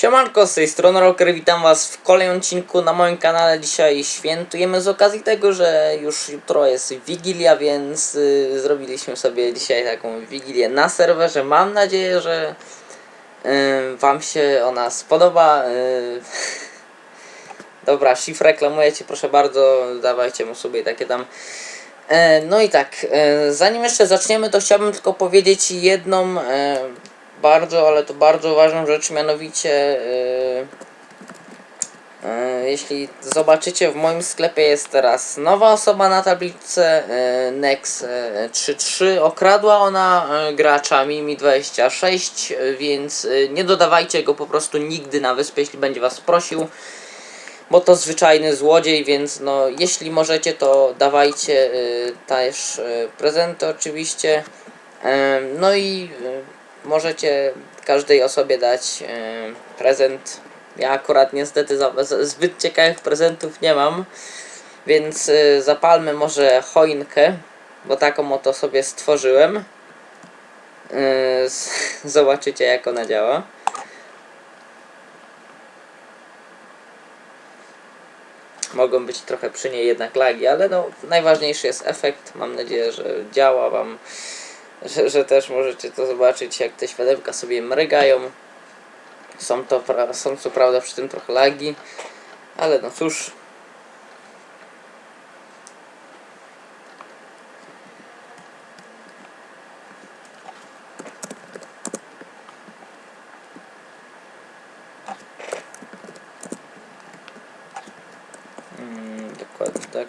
Siemanko, z tej strony Rocker, witam was w kolejnym odcinku na moim kanale. Dzisiaj świętujemy z okazji tego, że już jutro jest Wigilia, więc y, zrobiliśmy sobie dzisiaj taką Wigilię na serwerze. Mam nadzieję, że y, wam się ona spodoba. Y, Dobra, Shift reklamuje cię, proszę bardzo, dawajcie mu sobie takie tam. E, No i tak, e, zanim jeszcze zaczniemy, to chciałbym tylko powiedzieć jedną e, bardzo, ale to bardzo ważną rzecz, mianowicie e, e, jeśli zobaczycie w moim sklepie jest teraz nowa osoba na tablicy e, Nex e, 3.3 okradła ona gracza Mimi 26 e, więc nie dodawajcie go po prostu nigdy na wyspę, jeśli będzie was prosił bo to zwyczajny złodziej, więc no jeśli możecie to dawajcie też prezenty oczywiście. No i możecie każdej osobie dać y, prezent. Ja akurat niestety zbyt ciekawych prezentów nie mam, więc y, zapalmy może choinkę, bo taką oto sobie stworzyłem. Z- zobaczycie jak ona działa. mogą być trochę przy niej jednak lagi, ale no najważniejszy jest efekt. Mam nadzieję, że działa Wam, że, że też możecie to zobaczyć, jak te światełka sobie mrygają. Są to są co prawda przy tym trochę lagi, ale no cóż. Mm, dokładnie tak.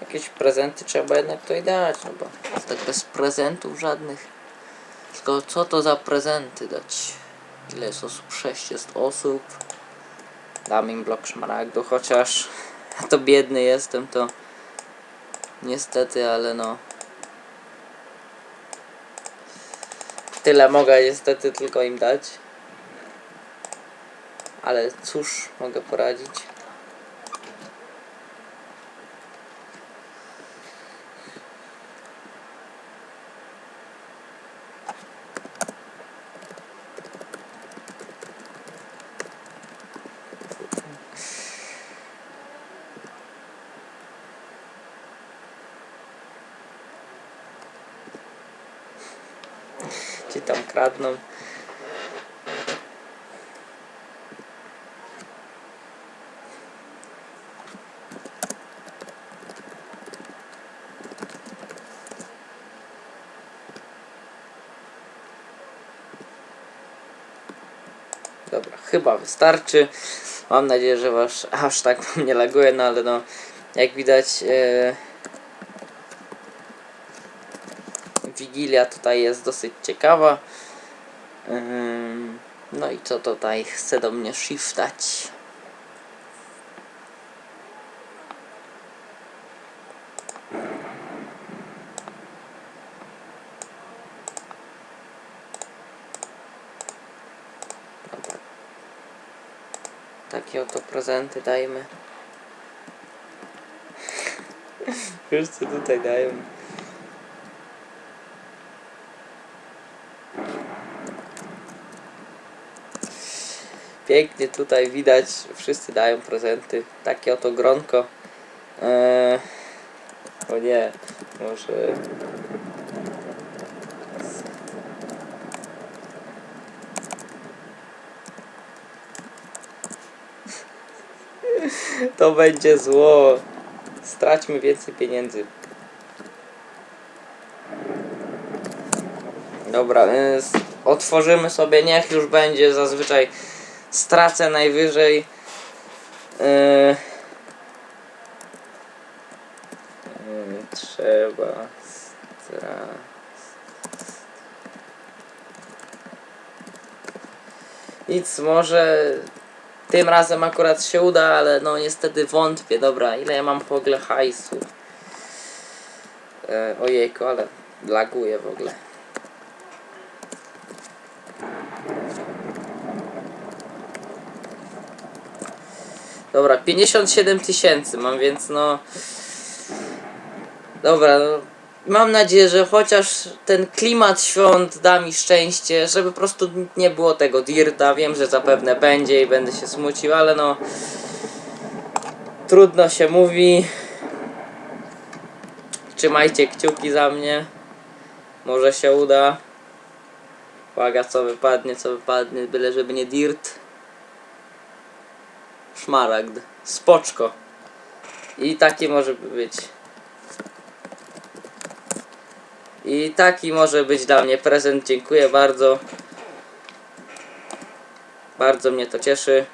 Jakieś prezenty trzeba jednak tutaj dać, no bo tak bez prezentów żadnych. Tylko co to za prezenty dać? Ile jest osób? 6 jest osób. Dam im blok szmaragdu, chociaż to biedny jestem, to niestety, ale no. Tyle mogę niestety tylko im dać. Ale cóż mogę poradzić. Ci tam kradną. Dobra, chyba wystarczy. Mam nadzieję, że wasz aż tak wam nie laguje, no ale no jak widać e, Wigilia tutaj jest dosyć ciekawa. No i co tutaj chce do mnie shiftać? Takie oto prezenty dajmy. Wszyscy tutaj dają. Pięknie tutaj widać, wszyscy dają prezenty. Takie oto gronko. Eee, o nie, może. To będzie zło. Straćmy więcej pieniędzy. Dobra, otworzymy sobie, niech już będzie zazwyczaj stracę najwyżej. Yy, trzeba. Nic, może tym razem akurat się uda, ale no niestety wątpię. Dobra, ile ja mam w ogóle hajsu? E, ojejku, ale laguje w ogóle. Dobra, 57 tysięcy mam, więc no... Dobra, no, Mam nadzieję, że chociaż ten klimat świąt da mi szczęście, żeby po prostu nie było tego dirta. Wiem, że zapewne będzie i będę się smucił, ale no. Trudno się mówi. Trzymajcie kciuki za mnie. Może się uda. Uwaga, co wypadnie, co wypadnie, byle żeby nie dirt. Szmaragd. Spoczko. I taki może być. I taki może być dla mnie prezent. Dziękuję bardzo. Bardzo mnie to cieszy.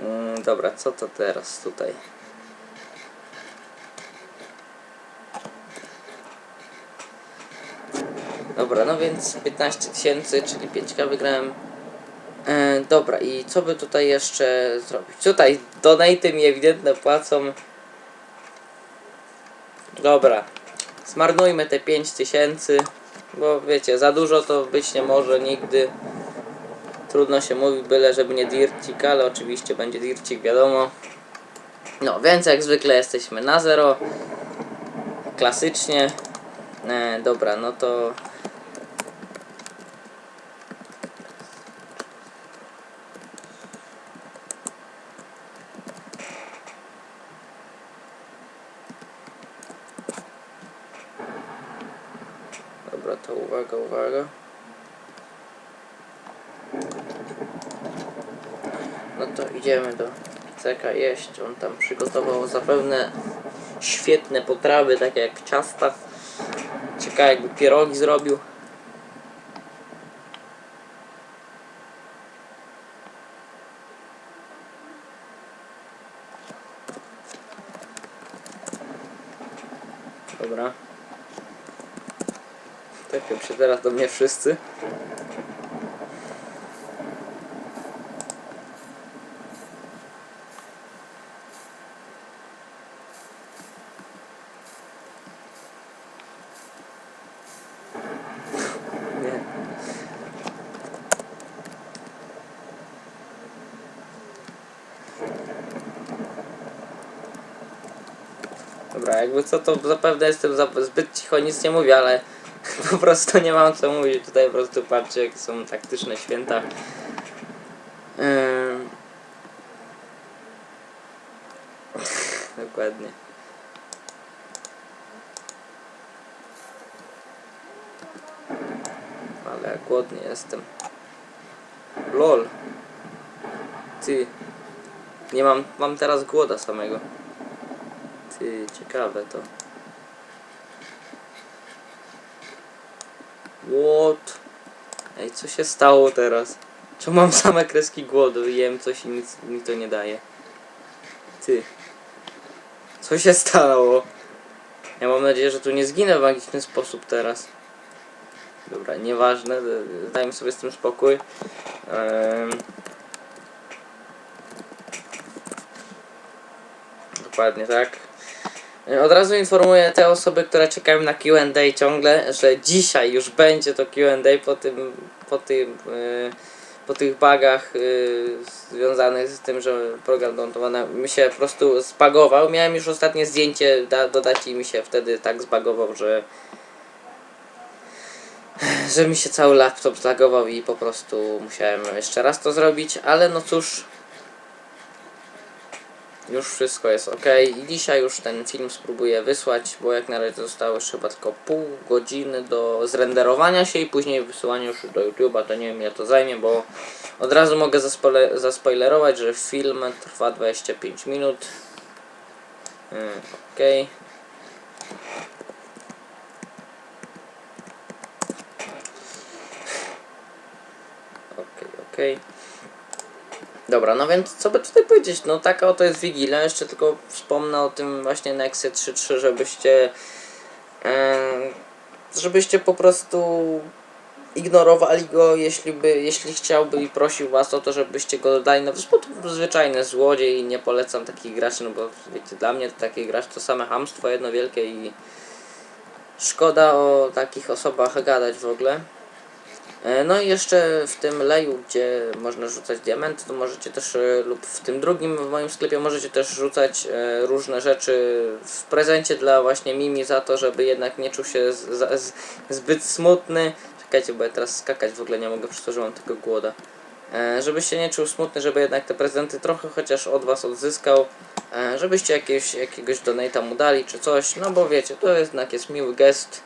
Mm, dobra, co to teraz tutaj? Dobra, no więc 15 tysięcy, czyli 5k wygrałem. E, dobra, i co by tutaj jeszcze zrobić? Tutaj donaty mi ewidentne płacą. Dobra, zmarnujmy te 5000, bo wiecie, za dużo to być nie może nigdy. Trudno się mówi, byle żeby nie dircik, ale oczywiście będzie dircik, wiadomo. No, więc jak zwykle jesteśmy na zero. Klasycznie. E, dobra, no to Dobra, to uwaga, uwaga. No to idziemy do Ceka jeść. On tam przygotował zapewne świetne potrawy, takie jak ciasta. Ciekawe jakby pierogi zrobił. Dobra. Tepią się teraz do mnie wszyscy. Dobra, jakby co to zapewne jestem zbyt cicho, nic nie mówię, ale po prostu nie mam co mówić. Tutaj po prostu patrzcie, jakie są taktyczne święta. Dokładnie. Ale jak głodny jestem. LOL. Ty. Nie mam, mam teraz głoda samego. Ty, ciekawe to. What? Ej, co się stało teraz? Czemu mam same kreski głodu jem coś i nic mi to nie daje? Ty. Co się stało? Ja mam nadzieję, że tu nie zginę w magiczny sposób teraz. Dobra, nieważne, dajmy sobie z tym spokój. Dokładnie tak. E, Od razu informuję te osoby, które czekają na Q&A ciągle, że dzisiaj już będzie to Q&A po tym, po tym, e, po tych bugach e, związanych z tym, że program montowany mi się po prostu zbagował. Miałem już ostatnie zdjęcie da, dodać i mi się wtedy tak zbagował, że że mi się cały laptop zlagował i po prostu musiałem jeszcze raz to zrobić, ale no cóż, już wszystko jest ok. I dzisiaj już ten film spróbuję wysłać, bo jak na razie zostało już chyba tylko pół godziny do zrenderowania się i później wysyłania już do YouTube'a. To nie wiem ile to zajmie, bo od razu mogę zaspoile- zaspoilerować, że film trwa 25 minut. Ok. Okej, okej. Dobra, no więc co by tutaj powiedzieć? No taka oto jest Wigilia. Jeszcze tylko wspomnę o tym właśnie Nexie 3.3, żebyście em, żebyście po prostu ignorowali go, jeśli by, jeśli chciałby i prosił was o to, żebyście go dodali. No to zwyczajny złodziej i nie polecam takich graczy, no bo wiecie, dla mnie taki gracz to same hamstwo jedno wielkie i szkoda o takich osobach gadać w ogóle. E, No i jeszcze w tym leju, gdzie można rzucać diamenty, to możecie też, e, lub w tym drugim w moim sklepie możecie też rzucać e, różne rzeczy w prezencie dla właśnie Mimi za to, żeby jednak nie czuł się z, z, zbyt smutny. Czekajcie, bo ja teraz skakać w ogóle nie mogę, przez to, że mam tego głoda. Żebyś się nie czuł smutny, żeby jednak te prezenty trochę chociaż od was odzyskał. Żebyście jakiegoś, jakiegoś donata mu dali czy coś, no bo wiecie, to jednak jest miły gest.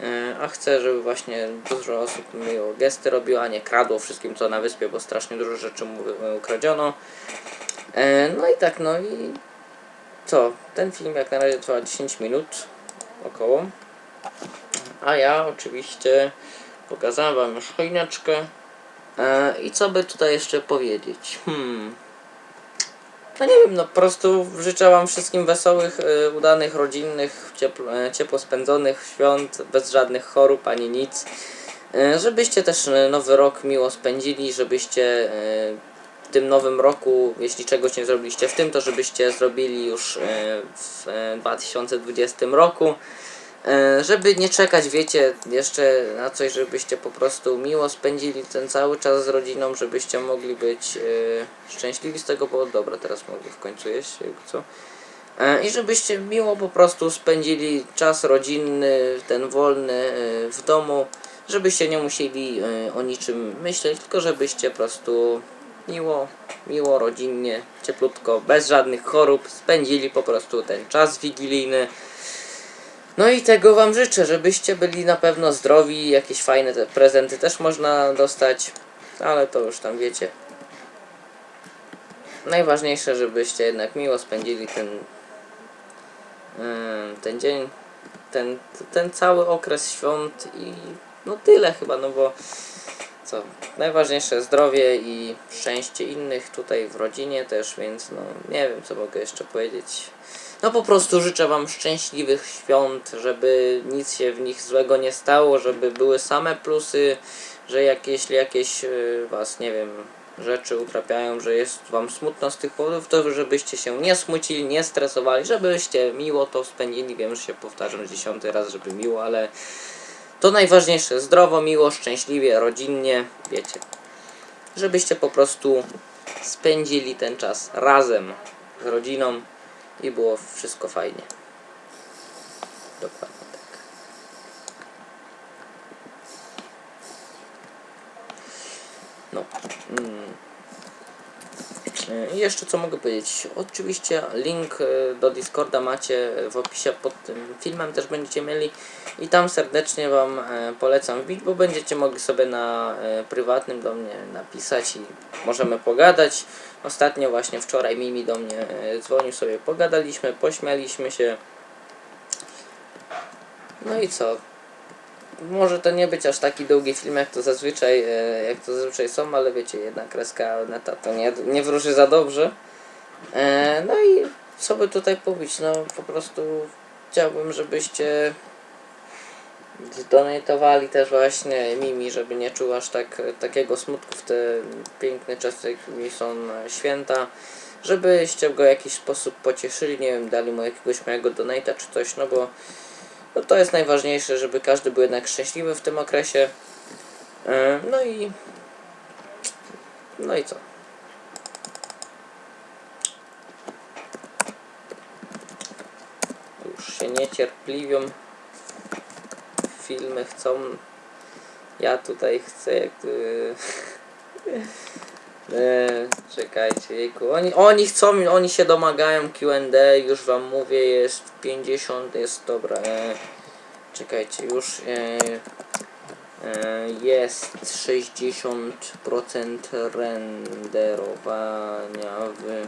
E, A chcę, żeby właśnie dużo osób miło gesty robiło, a nie kradło wszystkim co na wyspie, bo strasznie dużo rzeczy mu wy- ukradziono. E, No i tak, no i co? Ten film jak na razie trwa 10 minut około. A ja oczywiście pokazałem wam już choineczkę. E, I co by tutaj jeszcze powiedzieć? Hmm. No nie wiem, no po prostu życzę wam wszystkim wesołych, e, udanych, rodzinnych, ciepło, e, ciepło spędzonych świąt, bez żadnych chorób ani nic. E, Żebyście też e, nowy rok miło spędzili, żebyście e, w tym nowym roku, jeśli czegoś nie zrobiliście w tym, to żebyście zrobili już e, w e, 2020 roku. E, Żeby nie czekać, wiecie, jeszcze na coś, żebyście po prostu miło spędzili ten cały czas z rodziną, żebyście mogli być e, szczęśliwi z tego powodu. Dobra, teraz mogę w końcu jeść, co. E, I żebyście miło po prostu spędzili czas rodzinny, ten wolny w domu, żebyście nie musieli o niczym myśleć, tylko żebyście po prostu miło, miło, rodzinnie, cieplutko, bez żadnych chorób spędzili po prostu ten czas wigilijny. No i tego wam życzę, żebyście byli na pewno zdrowi, jakieś fajne te prezenty też można dostać, ale to już tam wiecie. Najważniejsze, żebyście jednak miło spędzili ten ten dzień, ten, ten cały okres świąt i no tyle chyba, no bo co, najważniejsze zdrowie i szczęście innych tutaj w rodzinie też, więc no nie wiem co mogę jeszcze powiedzieć. No po prostu życzę Wam szczęśliwych świąt, żeby nic się w nich złego nie stało, żeby były same plusy, że jeśli jakieś y, Was, nie wiem, rzeczy utrapiają, że jest Wam smutno z tych powodów, to żebyście się nie smucili, nie stresowali, żebyście miło to spędzili. Wiem, że się powtarzam dziesiąty raz, żeby miło, ale to najważniejsze, zdrowo, miło, szczęśliwie, rodzinnie, wiecie. Żebyście po prostu spędzili ten czas razem z rodziną i było wszystko fajnie. Dokładnie tak. No. Mm. I jeszcze co mogę powiedzieć? Oczywiście link e, do Discorda macie w opisie pod tym filmem, też będziecie mieli i tam serdecznie Wam e, polecam wbić, bo będziecie mogli sobie na e, prywatnym do mnie napisać i możemy pogadać. Ostatnio właśnie wczoraj Mimi do mnie dzwonił, sobie pogadaliśmy, pośmialiśmy się. No i co? Może to nie być aż taki długi film jak to zazwyczaj, e, jak to zazwyczaj są, ale wiecie, jedna kreska neta to nie, nie wróży za dobrze. E, No i co by tutaj powiedzieć, no po prostu chciałbym, żebyście zdonatowali też właśnie Mimi, żeby nie czuł aż tak, takiego smutku w te piękne czasy, jakimi są święta. Żebyście go w jakiś sposób pocieszyli, nie wiem, dali mu jakiegoś mojego donata czy coś, no bo no to jest najważniejsze, żeby każdy był jednak szczęśliwy w tym okresie. E, No i no i co? Już się niecierpliwią. Filmy chcą. Ja tutaj chcę jak y, e, Czekajcie, jejku. Oni, oni chcą, oni się domagają Q&A, już wam mówię, jest 50, jest dobra. E, czekajcie, już e, e, jest 60% renderowania w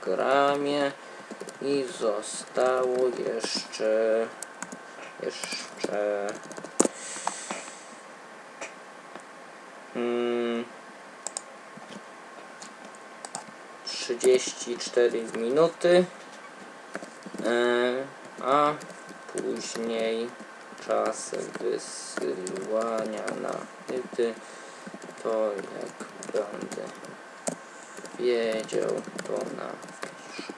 programie i zostało jeszcze jeszcze mm, 34 minuty. E, a później czas wysyłania na ty to jak będę wiedział to napisz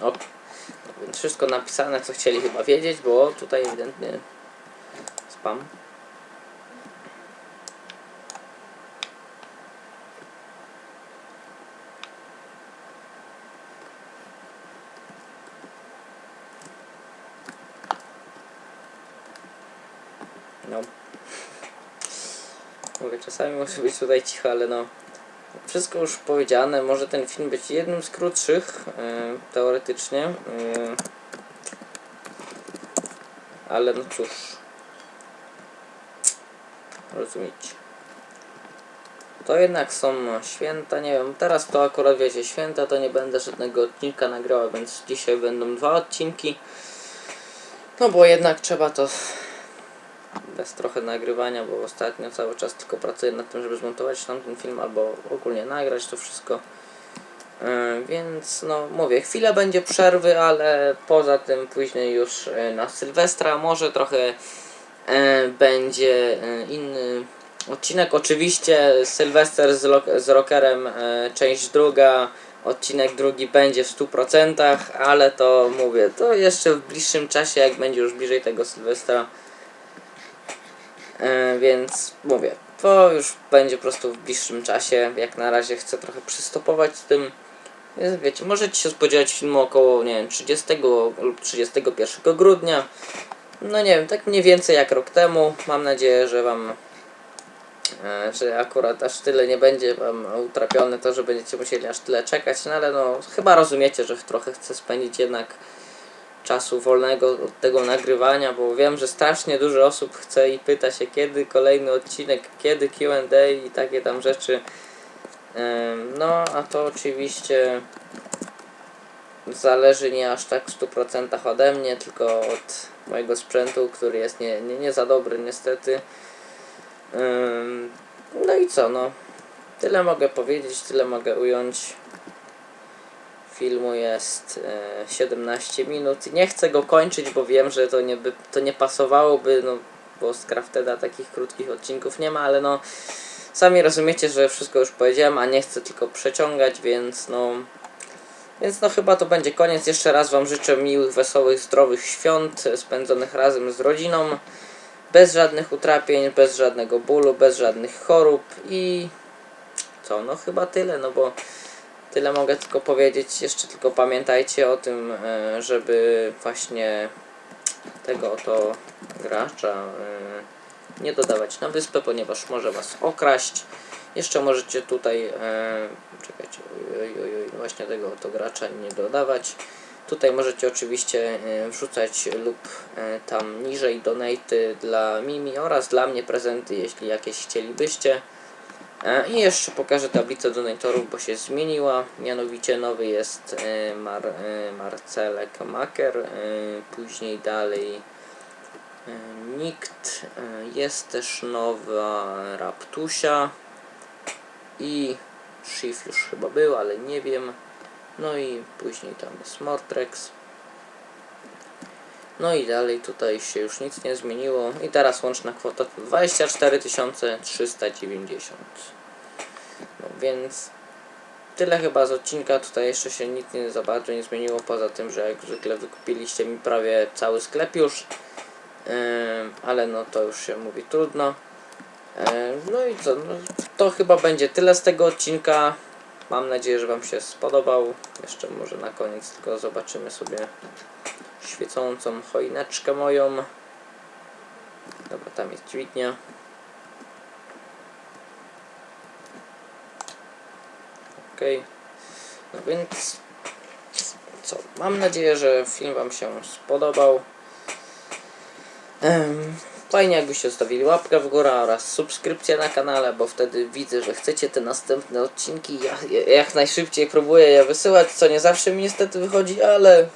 Ok. No więc wszystko napisane, co chcieli chyba wiedzieć, bo tutaj ewidentnie spam. No. Mówię, czasami muszę być tutaj cicho, ale no. Wszystko już powiedziane. Może ten film być jednym z krótszych, e, teoretycznie. E, ale no cóż. Rozumiecie. To jednak są święta, nie wiem, teraz to akurat wiecie, święta to nie będę żadnego odcinka nagrała, więc dzisiaj będą dwa odcinki. No bo jednak trzeba to bez trochę nagrywania, bo ostatnio cały czas tylko pracuję nad tym, żeby zmontować tamten film albo ogólnie nagrać to wszystko. E, Więc no mówię, chwilę będzie przerwy, ale poza tym później już e, na Sylwestra może trochę e, będzie inny odcinek. Oczywiście Sylwester z, z Rockerem, część druga, odcinek drugi będzie w 100%, ale to mówię, to jeszcze w bliższym czasie, jak będzie już bliżej tego Sylwestra. E, więc mówię, to już będzie po prostu w bliższym czasie. Jak na razie chcę trochę przystopować z tym. Więc wiecie, możecie się spodziewać filmu około, nie wiem, 30 lub 31 grudnia. No nie wiem, tak mniej więcej jak rok temu. Mam nadzieję, że wam e, że akurat aż tyle nie będzie wam utrapione to, że będziecie musieli aż tyle czekać, no ale no chyba rozumiecie, że trochę chcę spędzić jednak czasu wolnego od tego nagrywania, bo wiem, że strasznie dużo osób chce i pyta się kiedy kolejny odcinek, kiedy Q&A i takie tam rzeczy. No, a to oczywiście zależy nie aż tak w 100% ode mnie, tylko od mojego sprzętu, który jest nie, nie, nie za dobry niestety. No i co, no. Tyle mogę powiedzieć, tyle mogę ująć filmu jest e, 17 minut. Nie chcę go kończyć, bo wiem, że to nie, by, to nie pasowałoby, no bo z Crafteda takich krótkich odcinków nie ma, ale no sami rozumiecie, że wszystko już powiedziałem, a nie chcę tylko przeciągać, więc no więc no chyba to będzie koniec. Jeszcze raz Wam życzę miłych, wesołych, zdrowych świąt e, spędzonych razem z rodziną. Bez żadnych utrapień, bez żadnego bólu, bez żadnych chorób i co, no chyba tyle, no bo Tyle mogę tylko powiedzieć. Jeszcze tylko pamiętajcie o tym, e, żeby właśnie tego oto gracza e, nie dodawać na wyspę, ponieważ może was okraść. Jeszcze możecie tutaj, e, czekajcie, właśnie tego oto gracza nie dodawać. Tutaj możecie oczywiście wrzucać lub tam niżej donaty dla Mimi oraz dla mnie prezenty, jeśli jakieś chcielibyście. E, I jeszcze pokażę tablicę donatorów, bo się zmieniła. Mianowicie nowy jest e, Mar, e, Marcelek Maker, później dalej Nikt, jest też nowa Raptusia i Shift już chyba był, ale nie wiem. No i później tam jest Mortrex. No i dalej tutaj się już nic nie zmieniło i teraz łączna kwota to 24 390. No więc tyle chyba z odcinka, tutaj jeszcze się nic nie za bardzo nie zmieniło, poza tym, że jak zwykle wykupiliście mi prawie cały sklep już, Ym, ale no to już się mówi trudno. Ym, No i co, no, to chyba będzie tyle z tego odcinka. Mam nadzieję, że Wam się spodobał. Jeszcze może na koniec tylko zobaczymy sobie świecącą choineczkę moją. Dobra, tam jest dźwignia. Okej. No więc co? Mam nadzieję, że film Wam się spodobał. Em, Fajnie jakbyście zostawili łapkę w górę oraz subskrypcję na kanale, bo wtedy widzę, że chcecie te następne odcinki. Ja jak najszybciej próbuję je wysyłać, co nie zawsze mi niestety wychodzi, ale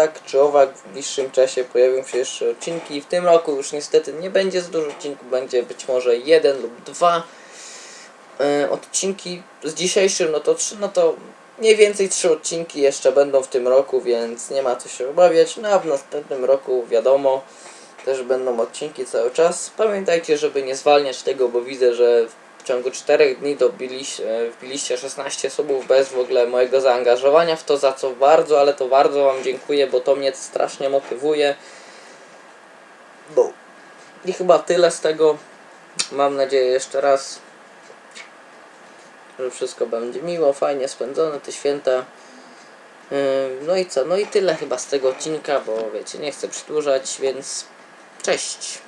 tak czy owak w bliższym czasie pojawią się jeszcze odcinki. W tym roku już niestety nie będzie za dużo odcinków, będzie być może jeden lub dwa e, odcinki. Z dzisiejszym no to trzy, no to mniej więcej trzy odcinki jeszcze będą w tym roku, więc nie ma co się obawiać. No a w następnym roku wiadomo, też będą odcinki cały czas. Pamiętajcie, żeby nie zwalniać tego, bo widzę, że w ciągu 4 dni dobiliście, wbiliście 16 subów bez w ogóle mojego zaangażowania w to, za co bardzo, ale to bardzo Wam dziękuję, bo to mnie strasznie motywuje. Bo i chyba tyle z tego. Mam nadzieję jeszcze raz, że wszystko będzie miło, fajnie spędzone te święta. Yy, No i co? No i tyle chyba z tego odcinka, bo wiecie, nie chcę przedłużać, więc cześć.